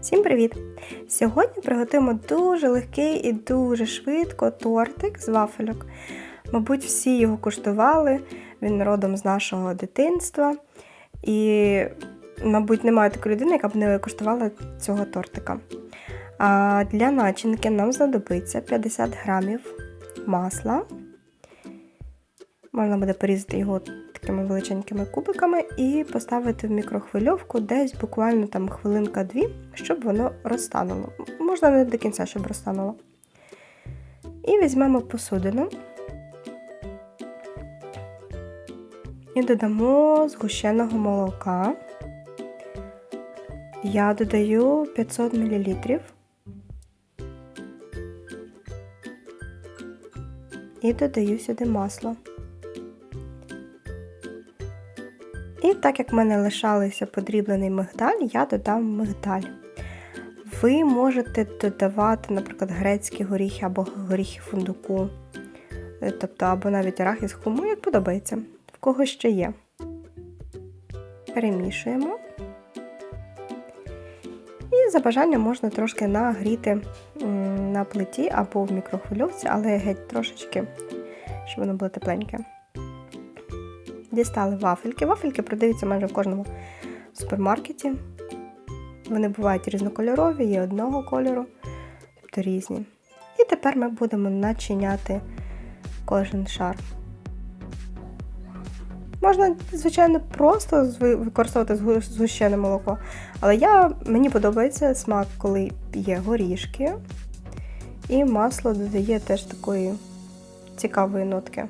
Всім привіт! Сьогодні приготуємо дуже легкий і дуже швидко тортик з вафельок. Мабуть, всі його куштували, він родом з нашого дитинства. І, мабуть, немає такої людини, яка б не куштувала цього тортика. А для начинки нам знадобиться 50 грамів масла. Можна буде порізати його такими величенькими кубиками і поставити в мікрохвильовку десь буквально там хвилинка-дві, щоб воно розтануло. Можна не до кінця, щоб розтануло. І візьмемо посудину і додамо згущеного молока. Я додаю 500 мл. І додаю сюди масло. І так як в мене лишалися подріблений мигдаль, я додам мигдаль. Ви можете додавати, наприклад, грецькі горіхи або горіхи фундуку, тобто або навіть арахіс хуму, як подобається, в кого ще є. Перемішуємо. І за бажанням можна трошки нагріти на плиті або в мікрохвильовці, але геть трошечки, щоб воно було тепленьке. Дістали вафельки. Вафельки продаються майже в кожному супермаркеті. Вони бувають різнокольорові, є одного кольору, тобто різні. І тепер ми будемо начиняти кожен шар. Можна, звичайно, просто використовувати згущене молоко. Але я, мені подобається смак, коли є горішки. І масло додає теж такої цікавої нотки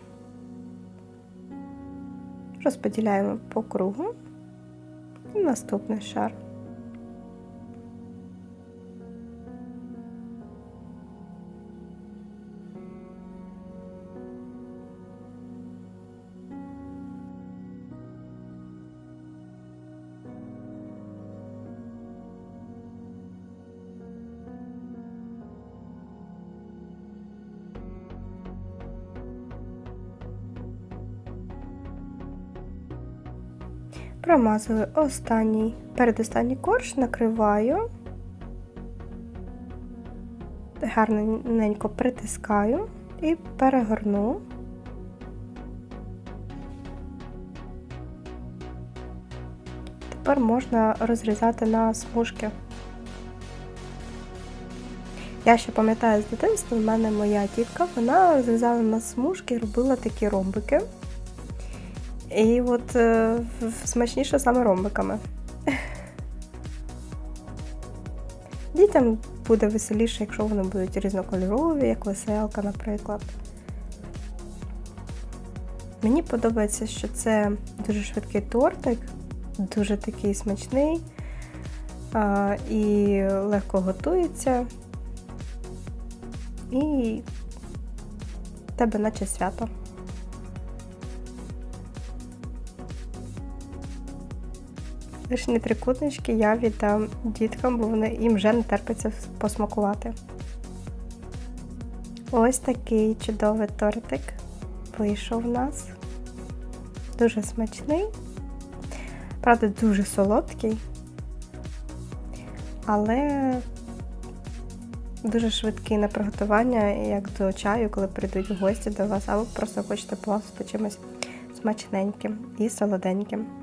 розподіляємо по кругу і наступний шар. Промазую останній, передостанній корж, накриваю, гарненько притискаю і перегорну. Тепер можна розрізати на смужки. Я ще пам'ятаю з дитинства, в мене моя тітка, вона розрізала на смужки і робила такі ромбики. І от е, смачніше саме ромбиками. Дітям буде веселіше, якщо вони будуть різнокольорові, як веселка, наприклад. Мені подобається, що це дуже швидкий тортик, дуже такий смачний а, і легко готується. І тебе наче свято. Лишні трикутнички я віддам діткам, бо вони їм вже не терпиться посмакувати. Ось такий чудовий тортик вийшов у нас. Дуже смачний, правда, дуже солодкий, але дуже швидкий на приготування, як до чаю, коли прийдуть гості до вас, або просто хочете чимось смачненьким і солоденьким.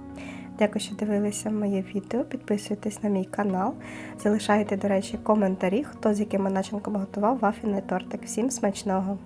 Дякую, що дивилися моє відео. Підписуйтесь на мій канал. Залишайте, до речі, коментарі, хто з якими начинками готував вафельний тортик. Всім смачного!